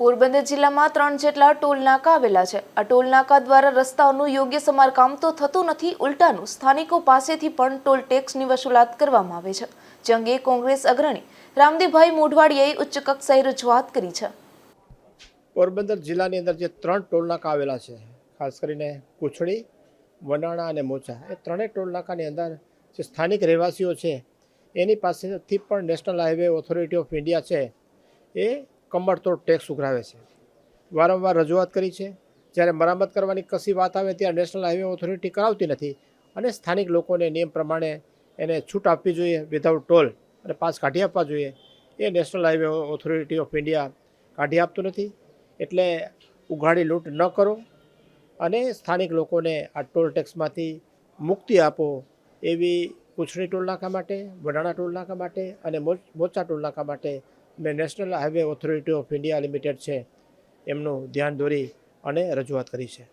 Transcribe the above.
પોરબંદર જિલ્લામાં ત્રણ જેટલા ટોલ નાકા આવેલા છે. આ ટોલ નાકા દ્વારા રસ્તાઓનું યોગ્ય સમારકામ તો થતું નથી, ઉલટાનું સ્થાનિકો પાસેથી પણ ટોલ ટેક્સની વસૂલાત કરવામાં આવે છે. જે અંગે કોંગ્રેસ અગ્રણી રામદેવભાઈ મોઢવાડિયાએ ઉચ્ચ કક્ષાએ રજૂઆત કરી છે. પોરબંદર જિલ્લાની અંદર જે ત્રણ ટોલનાકા આવેલા છે, ખાસ કરીને કુછડી, વનાણા અને મોચા, એ ત્રણેય ટોલનાકાની અંદર જે સ્થાનિક રહેવાસીઓ છે, એની પાસેથી પણ national highway authority of India છે, એ કમરતોડ ટેક્સ ઉઘરાવે છે. વારંવાર રજૂઆત કરી છે. જ્યારે મરામત કરવાની કશી વાત આવે ત્યારે નેશનલ હાઈવે ઓથોરિટી કરાવતી નથી અને સ્થાનિક લોકોને નિયમ પ્રમાણે એને છૂટ આપવી જોઈએ વિધાઉટ ટોલ અને પાસ કાઢી આપવા જોઈએ. એ national highway authority of India કાઢી આપતું નથી. એટલે ઉઘાડી લૂંટ ન કરો અને સ્થાનિક લોકોને આ ટોલ ટેક્સમાંથી મુક્તિ આપો એવી કુછડી ટોલનાકા માટે વડાણા ટોલનાકા માટે અને મોચ- ટોલનાકા માટે મેં national highway authority of India limited છે. એમનું ધ્યાન દોરી અને રજૂઆત કરી છે.